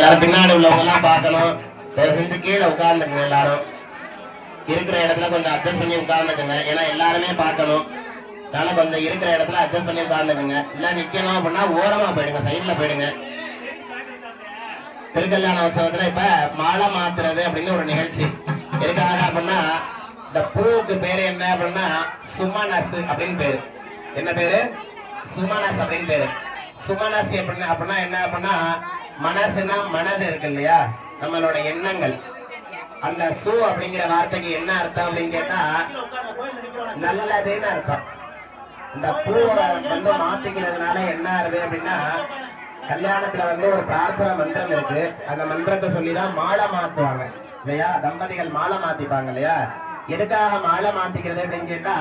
எல்லாரும் பின்னாடி உள்ளவங்க எல்லாம் பார்க்கணும். தயவு செஞ்சு கீழே உட்கார்ந்துக்குங்க எல்லாரும். இருக்கிற இடத்துல கொஞ்சம் அட்ஜஸ்ட் பண்ணி உட்கார்ந்துக்குங்க. ஏன்னா எல்லாருமே பார்க்கணும். அதனால கொஞ்சம் இருக்கிற இடத்துல அட்ஜஸ்ட் பண்ணி உட்கார்ந்துக்குங்க. இல்ல நிற்கணும் அப்படின்னா ஓரமா போயிடுங்க சைடுல போயிடுங்க. திருக்கல்யாண உற்சவத்துல இப்ப மாலை மாத்துறது அப்படின்னு ஒரு நிகழ்ச்சி. எதுக்காக அப்படின்னா இந்த பூவுக்கு பேரு என்ன அப்படின்னா சுமனஸ் அப்படின்னு பேரு. என்ன பேரு? சுமனஸ் அப்படின்னு பேரு. சுமனஸ் எப்படின்னா அப்படின்னா என்ன அப்படின்னா மனசுனா மனது இருக்கு இல்லையா? நம்மளோட எண்ணங்கள். அந்த சு அப்படிங்கிற வார்த்தைக்கு என்ன அர்த்தம் அப்படின்னு கேட்டா நல்லதுன்னு அர்த்தம். இந்த பூவை வந்து மாத்திக்கிறதுனால என்ன ஆகுது அப்படின்னா கல்யாணத்துல வந்து ஒரு பிரார்த்தனை மந்திரம் இருக்கு. அந்த மந்திரத்தை சொல்லி தான் மாலை மாத்துவாங்க. இல்லையா? தம்பதிகள் மாலை மாத்திப்பாங்க இல்லையா? எதுக்காக மாலை மாத்திக்கிறது அப்படின்னு கேட்டா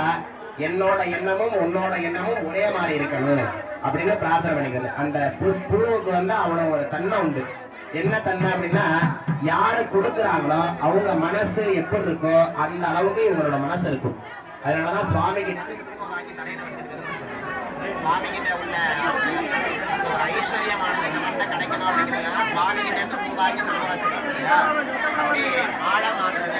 என்னோட எண்ணமும் உன்னோட எண்ணமும் ஒரே மாதிரி இருக்கணும். அப்படின்னு பிரார்த்தனை பண்ணிக்கிறது. அந்த பூ பூவுக்கு வந்து அவ்வளவு ஒரு தன்மை உண்டு. என்ன தன்மை அப்படின்னா யாரு கொடுக்குறாங்களோ அவங்க மனசு எப்படி இருக்கோ அந்த அளவுக்கு இவங்களோட மனசு இருக்கும். அதனாலதான் சுவாமி கிட்ட சுவாமி கிட்ட உள்ள அந்த- ஒரு ஐஸ்வர்யமானது நம்மகிட்ட கிடைக்கணும் அப்படிங்கிறதுக்காக சுவாமி கிட்ட இருந்து பூ நம்ம வச்சுக்கோம் இல்லையா? அப்படி மாலை மாத்துறது